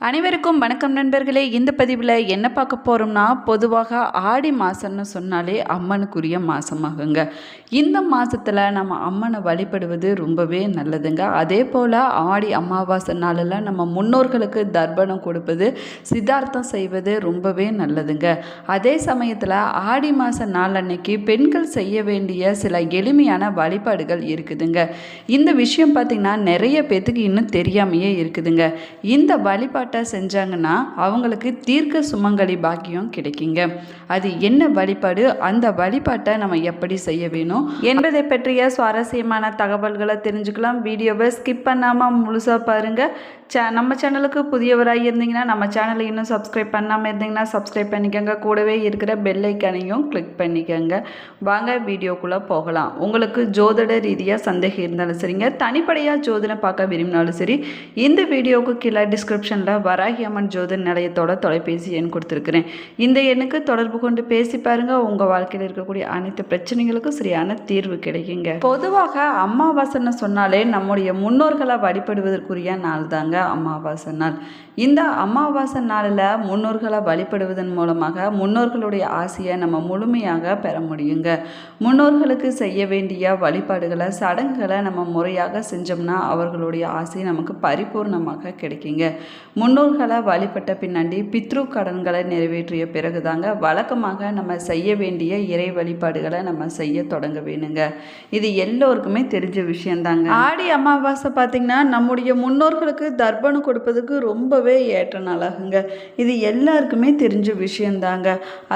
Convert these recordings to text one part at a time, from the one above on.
அனைவருக்கும் வணக்கம் நண்பர்களே. இந்த பதிவில் என்ன பார்க்க போகிறோம்னா பொதுவாக ஆடி மாதம்னு சொன்னாலே அம்மனுக்குரிய மாதமாகுங்க இந்த மாதத்தில் நம்ம அம்மனை வழிபடுவது ரொம்பவே நல்லதுங்க. அதே போல் ஆடி அமாவாசை நாளில் நம்ம முன்னோர்களுக்கு தர்ப்பணம் கொடுப்பது சித்தார்த்தம் செய்வது ரொம்பவே நல்லதுங்க. அதே சமயத்தில் ஆடி மாத நாள் அன்னைக்கு பெண்கள் செய்ய வேண்டிய சில எளிமையான வழிபாடுகள் இருக்குதுங்க. இந்த விஷயம் பார்த்திங்கன்னா நிறைய பேத்துக்கு இன்னும் தெரியாமையே இருக்குதுங்க. இந்த வழிபாடு வழிபாட்டை செஞ்சாங்கன்னா அவங்களுக்கு தீர்க்க சுமங்கலி பாக்கியம் கிடைக்குங்க. அது என்ன வழிபாடு அந்த வழிபாட்டை நம்ம எப்படி செய்ய வேணும் என்பதை பற்றிய சுவாரஸ்யமான தகவல்களை தெரிஞ்சுக்கலாம். வீடியோவை ஸ்கிப் பண்ணாமல் முழுசாக பாருங்கள் சே நம்ம சேனலுக்கு புதியவராக இருந்தீங்கன்னா நம்ம சேனலை இன்னும் சப்ஸ்கிரைப் பண்ணாமல் இருந்தீங்கன்னா சப்ஸ்கிரைப் பண்ணிக்கோங்க. கூடவே இருக்கிற பெல்லைக்கனையும் கிளிக் பண்ணிக்கோங்க. வாங்க வீடியோக்குள்ளே போகலாம். உங்களுக்கு ஜோதிட ரீதியாக சந்தேகம் இருந்தாலும் சரிங்க. தனிப்படையாக ஜோதிடம் பார்க்க விரும்பினாலும் சரி இந்த வீடியோவுக்கு கீழே டிஸ்கிரிப்ஷனில் வராகி அம்மன் ஜோதன் நிலையத்தோட தொலைபேசி எண் கொடுத்துருக்குறேன். இந்த எண்ணுக்கு தொடர்பு கொண்டு பேசி பாருங்கள் உங்கள் வாழ்க்கையில் இருக்கக்கூடிய அனைத்து பிரச்சனைகளுக்கும் சரியான தீர்வு கிடைக்குங்க. பொதுவாக அமாவாசைன்னு சொன்னாலே நம்முடைய முன்னோர்களை வழிபடுவதற்குரிய நாள் தாங்க அமாவாசை நாள். இந்த அமாவாசை நாளில் முன்னோர்களை வழிபடுவதன் மூலமாக முன்னோர்களுடைய ஆசையை நம்ம முழுமையாக பெற முடியுங்க. முன்னோர்களுக்கு செய்ய வேண்டிய வழிபாடுகளை சடங்குகளை நம்ம முறையாக செஞ்சோம்னா அவர்களுடைய ஆசை நமக்கு பரிபூர்ணமாக கிடைக்குங்க. முன்னோர்களை வழிபட்ட பின்னாடி பித்ரு கடன்களை நிறைவேற்றிய பிறகுதாங்க வழக்கமாக நம்ம செய்ய வேண்டிய இறை வழிபாடுகளை நம்ம செய்ய தொடங்க வேணுங்க. இது எல்லோருக்குமே தெரிஞ்ச விஷயந்தாங்க. ஆடி அமாவாசை பார்த்திங்கன்னா நம்முடைய முன்னோர்களுக்கு தர்ப்பணம் கொடுப்பதுக்கு ரொம்பவே ஏற்ற நாளாகுங்க. இது எல்லாருக்குமே தெரிஞ்ச விஷயந்தாங்க.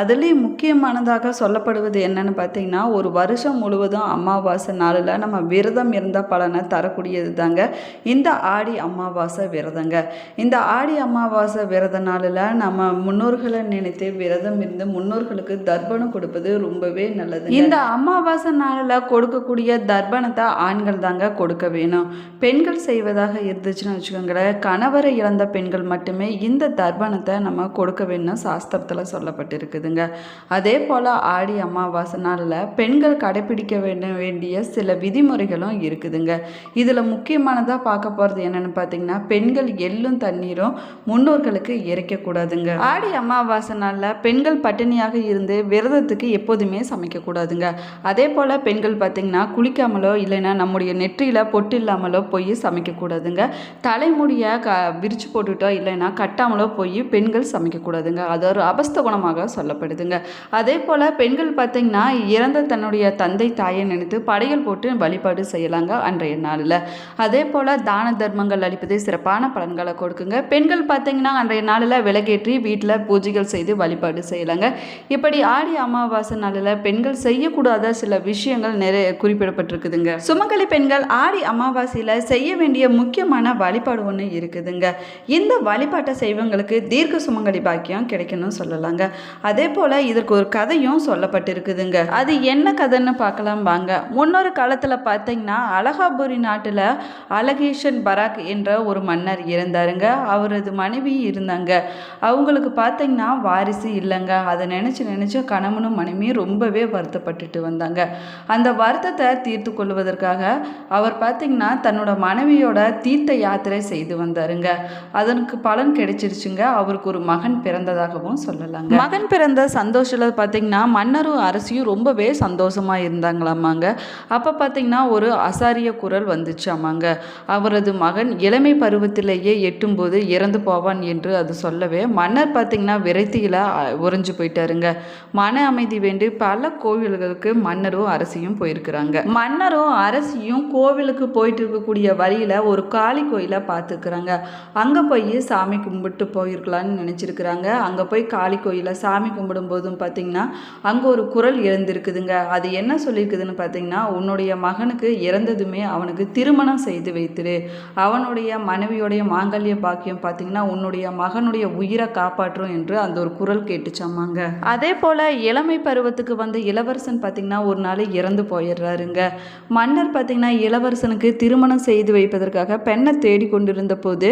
அதுலேயும் முக்கியமானதாக சொல்லப்படுவது என்னன்னு பார்த்தீங்கன்னா ஒரு வருஷம் முழுவதும் அமாவாசை நாளில் நம்ம விரதம் இருந்த பலனை தரக்கூடியது தாங்க இந்த ஆடி அமாவாசை விரதங்க. இந்த ஆடி ஆடி அமாவாசை விரத நாளில் நம்ம முன்னோர்களை நினைத்து விரதம் இருந்து முன்னோர்களுக்கு தர்ப்பணம் கொடுப்பது ரொம்பவே நல்லது. இந்த அமாவாசை நாளில் கொடுக்கக்கூடிய தர்ப்பணத்தை ஆண்கள் தாங்க கொடுக்க வேணும். பெண்கள் செய்வதாக இருந்துச்சுன்னு வச்சுக்கோங்களேன் கணவரை இழந்த பெண்கள் மட்டுமே இந்த தர்ப்பணத்தை நம்ம கொடுக்க வேணும் சாஸ்திரத்தில் சொல்லப்பட்டிருக்குதுங்க. அதே போல் ஆடி அமாவாசை நாளில் பெண்கள் கடைபிடிக்க வேண்ட வேண்டிய சில விதிமுறைகளும் இருக்குதுங்க. இதில் முக்கியமானதாக பார்க்க போகிறது என்னென்னு பார்த்தீங்கன்னா பெண்கள் எள்ளும் தண்ணீரும் முன்னோர்களுக்கு இறைக்கக்கூடாதுங்க ஆடி அமாவாசை நாளில் பெண்கள் பட்டினியாக இருந்து விரதத்துக்கு எப்போதுமே சமைக்கக்கூடாதுங்க. அதே போல் பெண்கள் பார்த்திங்கன்னா குளிக்காமலோ இல்லைன்னா நம்முடைய நெற்றியில் பொட்டு இல்லாமலோ போய் சமைக்கக்கூடாதுங்க. தலைமுடியை க விரிச்சு போட்டுட்டோ இல்லைன்னா கட்டாமலோ போய் பெண்கள் சமைக்கக்கூடாதுங்க. அது ஒரு அபஸ்த குணமாக சொல்லப்படுதுங்க. அதே போல் பெண்கள் பார்த்திங்கன்னா இறந்த தன்னுடைய தந்தை தாயை நினைத்து படையல் போட்டு வழிபாடு செய்யலாங்க அன்றைய நாளில். அதே போல் தான தர்மங்கள் அளிப்பது சிறப்பான பலன்களை கொடுக்குங்க. பெண்கள் பார்த்திங்கன்னா அன்றைய நாளில் விளக்கேற்றி வீட்டில் பூஜைகள் செய்து வழிபாடு செய்யலாங்க. இப்படி ஆடி அமாவாசை நாளில் பெண்கள் செய்யக்கூடாத சில விஷயங்கள் நிறைய குறிப்பிடப்பட்டிருக்குதுங்க. சுமங்கலி பெண்கள் ஆடி அமாவாசையில் செய்ய வேண்டிய முக்கியமான வழிபாடு ஒன்று இருக்குதுங்க. இந்த வழிபாட்டை செய்வங்களுக்கு தீர்க்க சுமங்கலி பாக்கியம் கிடைக்கணும்னு சொல்லலாங்க. அதே போல் இதற்கு ஒரு கதையும் சொல்லப்பட்டிருக்குதுங்க. அது என்ன கதைன்னு பார்க்கலாம் வாங்க. முன்னொரு காலத்தில் பார்த்தீங்கன்னா அலகாபுரி நாட்டில் அலகேஷன் பராக் என்ற ஒரு மன்னர் இருந்தாருங்க அவர் அவரது மனைவி இருந்தாங்க. அவங்களுக்கு பார்த்தீங்கன்னா வாரிசு இல்லைங்க. அதை நினச்சி நினச்சி கணவனும் மனைவியும் ரொம்பவே வருத்தப்பட்டுட்டு வந்தாங்க. அந்த வருத்தத்தை தீர்த்து கொள்வதற்காக அவர் பார்த்தீங்கன்னா தன்னோட மனைவியோட தீர்த்த யாத்திரை செய்து வந்தாருங்க. அதனுக்கு பலன் கிடைச்சிருச்சுங்க. அவருக்கு ஒரு மகன் பிறந்ததாகவும் சொல்லலாங்க. மகன் பிறந்த சந்தோஷத்தில் பார்த்தீங்கன்னா மன்னரும் அரசியும் ரொம்பவே சந்தோஷமாக இருந்தாங்களாமாங்க. அப்போ பார்த்தீங்கன்னா ஒரு அசாரிய குரல் வந்துச்சாமாங்க. அவரது மகன் இளமை பருவத்திலேயே எட்டும்போது இறந்து போவான் என்று அது சொல்லவே மன்னர் பார்த்தீங்கன்னா விரைத்தியில் உறைஞ்சு போயிட்டாருங்க. மன அமைதி வேண்டி பல கோவில்களுக்கு மன்னரும் அரசியும் போயிருக்கிறாங்க. மன்னரும் அரசியும் கோவிலுக்கு போயிட்டு இருக்கக்கூடிய வழியில் ஒரு காளி கோயிலை பார்த்துக்கிறாங்க அங்கே போய் சாமி கும்பிட்டு போயிருக்கலான்னு நினச்சிருக்கிறாங்க. அங்கே போய் காளி கோயிலை சாமி கும்பிடும் போதும் பார்த்தீங்கன்னா அங்கே ஒரு குரல் எழுந்திருக்குதுங்க. அது என்ன சொல்லியிருக்குதுன்னு பார்த்தீங்கன்னா உன்னுடைய மகனுக்கு இறந்ததுமே அவனுக்கு திருமணம் செய்து வைத்திரு அவனுடைய மனைவியோடைய மாங்கல்ய பாக்கியம் பார்த்தீங்கன்னா உன்னுடைய மகனுடைய உயிரை காப்பாற்றும் என்று அந்த ஒரு குரல் கேட்டுச்சாமாங்க. அதே போல் இளமை பருவத்துக்கு வந்த இளவரசன் பார்த்தீங்கன்னா ஒரு நாள் இறந்து போயிடுறாருங்க. மன்னர் பார்த்தீங்கன்னா இளவரசனுக்கு திருமணம் செய்து வைப்பதற்காக பெண்ணை தேடி கொண்டிருந்த போது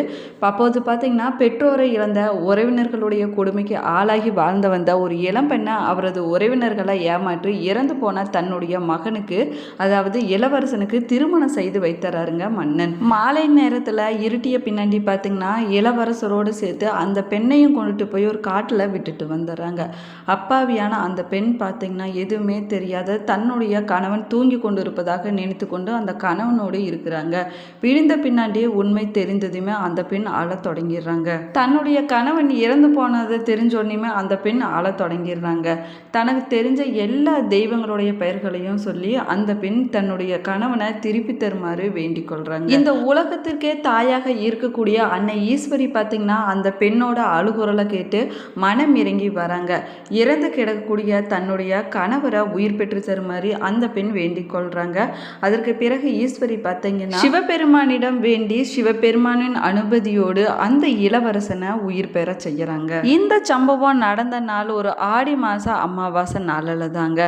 அப்போது பார்த்தீங்கன்னா பெற்றோரை இழந்த உறவினர்களுடைய கொடுமைக்கு ஆளாகி வாழ்ந்து வந்த ஒரு இளம் பெண்ணை அவரது உறவினர்களை ஏமாற்றி இறந்து போன தன்னுடைய மகனுக்கு அதாவது இளவரசனுக்கு திருமணம் செய்து வைத்தராருங்க மன்னன். மாலை நேரத்தில் இருட்டிய பின்னாடி பார்த்தீங்கன்னா இளவரசரோடு சேர்த்து அந்த பெண்ணையும் கொண்டுட்டு போய் ஒரு காட்டில் விட்டுட்டு வந்துடுறாங்க. அப்பாவியான அந்த பெண் பார்த்திங்கன்னா எதுவுமே தெரியாத தன்னுடைய கணவன் தூங்கி கொண்டு இருப்பதாக நினைத்து கொண்டு அந்த கணவனோடு இருக்கிறாங்க. விழுந்த பின்னாடியே உண்மை தெரிந்ததுமே அந்த பெண் அழத் தொடங்கிடுறாங்க. தன்னுடைய கணவன் இறந்து போனதை தெரிஞ்சோடனே அந்த பெண் அழத் தொடங்கிடுறாங்க. தனக்கு தெரிஞ்ச எல்லா தெய்வங்களுடைய பெயர்களையும் சொல்லி அந்த பெண் தன்னுடைய கணவனை திருப்பி தருமாறு வேண்டிக் கொள்றாங்க. இந்த உலகத்திற்கே தாயாக இருக்கக்கூடிய அன்னை ஈஸ்வரி ஈஸ்வரி பார்த்தீங்கன்னா அந்த பெண்ணோட அழுகுரலை கேட்டு மனம் இறங்கி வராங்க. இறந்து கிடக்கக்கூடிய தன்னுடைய கணவரை உயிர் பெற்று தருமாறு அந்த பெண் வேண்டிக் கொள்கிறாங்க அதற்கு பிறகு ஈஸ்வரி பார்த்தீங்கன்னா சிவபெருமானிடம் வேண்டி சிவபெருமானின் அனுமதியோடு அந்த இளவரசனை உயிர் பெற செய்யறாங்க. இந்த சம்பவம் நடந்த நாள் ஒரு ஆடி மாத அமாவாசை நாளில் தாங்க.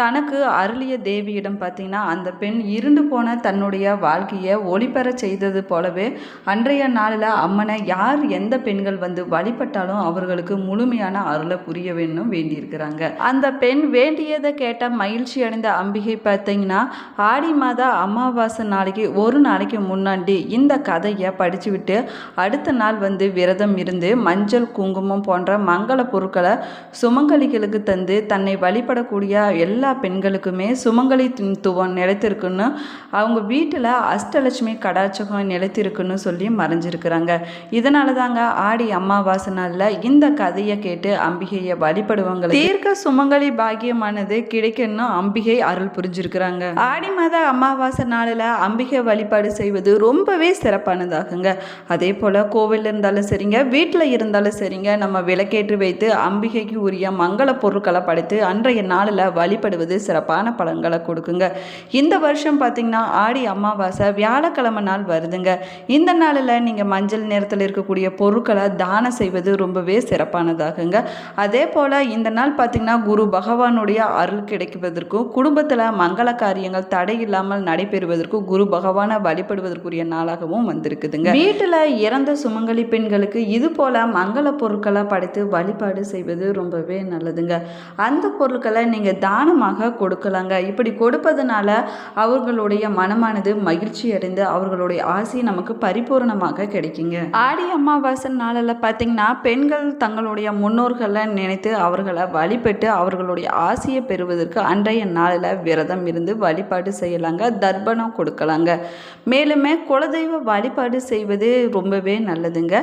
தனக்கு அருளிய தேவியிடம் பார்த்தீங்கன்னா அந்த பெண் இருண்டு போன தன்னுடைய வாழ்க்கையை ஒளிபெற செய்தது போலவே அன்றைய நாளில் அம்மனை யார் எந்த பெண்கள் வந்து வழிபட்டாலும் அவர்களுக்கு முழுமையான அருளை புரிய வேணும் வேண்டியிருக்கிறாங்க. அந்த பெண் வேண்டியதை கேட்ட மகிழ்ச்சி அடைந்த அம்பிகை பார்த்தீங்கன்னா ஆடி மாத அமாவாசை நாளைக்கு ஒரு நாளைக்கு முன்னாடி இந்த கதையை படித்து விட்டு அடுத்த நாள் வந்து விரதம் இருந்து மஞ்சள் குங்குமம் போன்ற மங்கள பொருட்களை சுமங்கலிகளுக்கு தந்து தன்னை வழிபடக்கூடிய எல்லா பெண்களுக்குமே சுமங்கலித்துவம் நிலைத்திருக்குன்னு அவங்க வீட்டில் அஷ்டலட்சுமி கடாச்சகம் நிலைத்திருக்குன்னு சொல்லி மறைஞ்சிருக்கிறாங்க. இதனால தாங்க ஆடி அமாவாசை நாளில் இந்த கதையை கேட்டு அம்பிகையை வழிபடுவாங்க தீர்க்க சுமங்கலி பாக்கியமானது கிடைக்கணும் அம்பிகை அருள் புரிஞ்சிருக்கிறாங்க. ஆடி மாத அமாவாசை நாளில் அம்பிகை வழிபாடு செய்வது ரொம்பவே சிறப்பானதாகுங்க. அதே போல் கோவிலில் இருந்தாலும் சரிங்க வீட்டில் இருந்தாலும் சரிங்க நம்ம விளக்கேற்றி வைத்து அம்பிகைக்கு உரிய மங்கள பொருட்களை படைத்து அன்றைய நாளில் வழிபடுவது சிறப்பான பலன்களை கொடுக்குங்க. இந்த வருஷம் பார்த்திங்கன்னா ஆடி அமாவாசை வியாழக்கிழமை நாள் வருதுங்க. இந்த நாளில் நீங்கள் மஞ்சள் நேரத்தில் நிறத்தில் இருக்கக்கூடிய பொருட்களை தானம் செய்வது ரொம்பவே சிறப்பானதாகுங்க. அதே போல் இந்த நாள் பார்த்திங்கன்னா குரு பகவானுடைய அருள் கிடைக்குவதற்கும் குடும்பத்தில் மங்கள காரியங்கள் தடை இல்லாமல் நடைபெறுவதற்கும் குரு பகவானை வழிபடுவதற்குரிய நாளாகவும் வந்திருக்குதுங்க. வீட்டில் இறந்த சுமங்கலி பெண்களுக்கு இது போல மங்கள பொருட்களை படைத்து வழிபாடு செய்வது ரொம்பவே நல்லதுங்க. அந்த பொருட்களை நீங்கள் தானமாக கொடுக்கலாங்க. இப்படி கொடுப்பதனால அவர்களுடைய மனமானது மகிழ்ச்சி அடைந்து அவர்களுடைய ஆசை நமக்கு பரிபூரணமாக கிடைக்குங்க. ஆடி அமாவாசை நாளில் பார்த்தீங்கன்னா பெண்கள் தங்களுடைய முன்னோர்களை நினைத்து அவர்களை வழிபட்டு அவர்களுடைய ஆசையை பெறுவதற்கு அன்றைய நாளில் விரதம் இருந்து வழிபாடு செய்யலாங்க தர்ப்பணம் கொடுக்கலாங்க. மேலுமே குலதெய்வ வழிபாடு செய்வது ரொம்பவே நல்லதுங்க.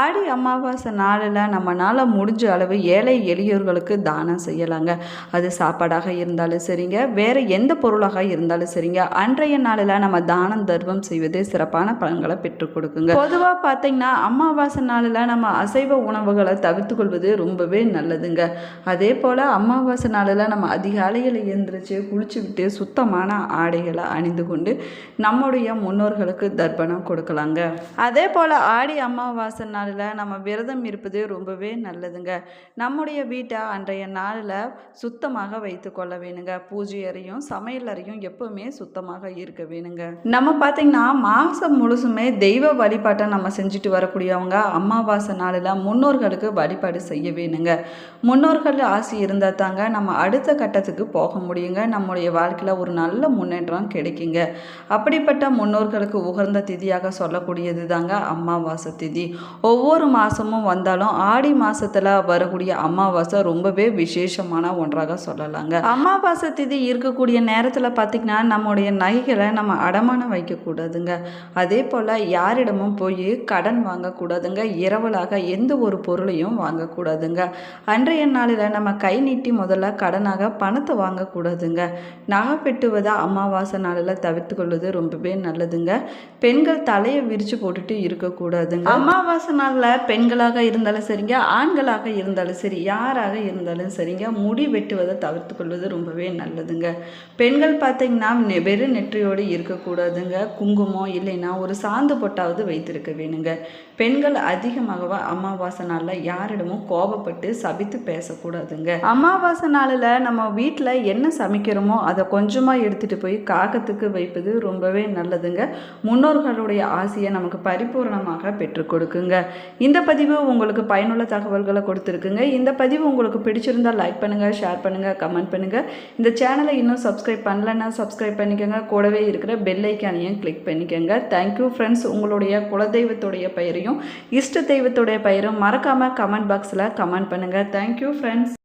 ஆடி அமாவாசை நாளில் நம்மளால் முடிஞ்ச அளவு ஏழை எளியோர்களுக்கு தானம் செய்யலாங்க. அது சாப்பாடாக இருந்தாலும் சரிங்க வேறு எந்த பொருளாக இருந்தாலும் சரிங்க. அன்றைய நாளில் நம்ம தானம் தர்மம் செய்வது சிறப்பான பலன்களை பெற்றுக் கொடுக்குங்க. பொதுவாக பார்த்தீங்கன்னா அமாவாசை நாளில் நம்ம அசைவ உணவுகளை தவிர்த்துக்கொள்வது ரொம்பவே நல்லதுங்க. அதே போல் அமாவாசை நாளில் நம்ம அதிகாலையில் எழுந்திரிச்சு குளிச்சு விட்டு சுத்தமான ஆடைகளை அணிந்து கொண்டு நம்முடைய முன்னோர்களுக்கு தர்ப்பணம் கொடுக்கலாங்க. அதே போல் ஆடி அமாவாசை நாளில் நம்ம விரதம் இருப்பது ரொம்பவே நல்லதுங்க. நம்முடைய வீட்டை அன்றைய நாளில் சுத்தமாக வைத்து கொள்ள வேணுங்க. பூஜை அறையும் சமையல் அறையும் எப்பவுமே சுத்தமாக இருக்க வேணுங்க. நம்ம பார்த்திங்கன்னா மாதம் முழுசுமே தெய்வ வழிபாட்டை நம்ம செஞ்சுட்டு வரக்கூடியவங்க அமாவாசை நாளில் முன்னோர்களுக்கு வழிபாடு செய்ய வேணுங்க. முன்னோர்கள் ஆசை இருந்தால் தாங்க நம்ம அடுத்த கட்டத்துக்கு போக முடியுங்க. நம்முடைய வாழ்க்கையில் ஒரு நல்ல முன்னேற்றம் கிடைக்குங்க. அப்படிப்பட்ட முன்னோர்களுக்கு உகந்த திதியாக சொல்லக்கூடியது தாங்க அமாவாசை திதி. ஒவ்வொரு மாதமும் வந்தாலும் ஆடி மாதத்தில் வரக்கூடிய அமாவாசை ரொம்பவே விசேஷமான ஒன்றாக சொல்லலாங்க. அமாவாசை திதி இருக்கக்கூடிய நேரத்தில் பார்த்திங்கன்னா நம்முடைய நகைகளை நம்ம அடமானம் வைக்கக்கூடாதுங்க. அதே போல் யாரிடமும் போய் கடன் வாங்கக்கூடாதுங்க. இரவலாக எந்த ஒரு பொருளையும் வாங்கக்கூடாதுங்க. அன்றைய நாளில் நம்ம கை நீட்டி முதல்ல கடனாக பணத்தை வாங்கக்கூடாதுங்க. நகை பெட்டுவதை அமாவாசை நாளில் தவிர்த்து கொள்வது ரொம்பவே நல்லதுங்க. பெண்கள் தலையை விரித்து போட்டுட்டு இருக்கக்கூடாதுங்க. அமாவாசை நாளில் பெண்களாக இருந்தாலும் சரிங்க ஆண்களாக இருந்தாலும் சரி யாராக இருந்தாலும் சரிங்க முடி வெட்டுவதை தவிர்த்து கொள்வது ரொம்பவே நல்லதுங்க. பெண்கள் பார்த்தீங்கன்னா வெறும் நெற்றியோடு இருக்கக்கூடாதுங்க. குங்குமம் இல்லைன்னா ஒரு சாந்து பொட்டாவது வைத்திருக்க வேணுங்க. பெண்கள் அதிகமாக அமாவாசை நாளில் யாரிடமும் கோபப்பட்டு சபித்து பேசக்கூடாதுங்க. அமாவாசை நாளில் நம்ம வீட்டில் என்ன சமைக்கிறோமோ அதை கொஞ்சமாக எடுத்துகிட்டு போய் காகத்துக்கு வைப்பது ரொம்பவே நல்லதுங்க. முன்னோர்களுடைய ஆசையை நமக்கு பரிபூரணமாக பெற்றுக் கொடுக்குங்க. இந்த பதிவு உங்களுக்கு பயனுள்ள தகவல்களை கொடுத்துருக்குங்க. இந்த பதிவு உங்களுக்கு பிடிச்சிருந்தால் லைக் பண்ணுங்கள் ஷேர் பண்ணுங்கள் கமெண்ட் பண்ணுங்கள் இந்த சேனலை இன்னும் சப்ஸ்கிரைப் பண்ணலன்னா சப்ஸ்கிரைப் பண்ணிக்கோங்க. கூடவே இருக்கிற பெல் ஐக்கானையும் கிளிக் பண்ணிக்கோங்க. தேங்க்யூ ஃப்ரெண்ட்ஸ் உங்களுடைய குலதெய்வத்துடைய பெயர் பெயரையும். இஷ்ட தெய்வத்துடைய பெயரும் மறக்காமல் கமெண்ட் பாக்ஸில் கமெண்ட் பண்ணுங்கள் தேங்க்யூ ஃப்ரெண்ட்ஸ்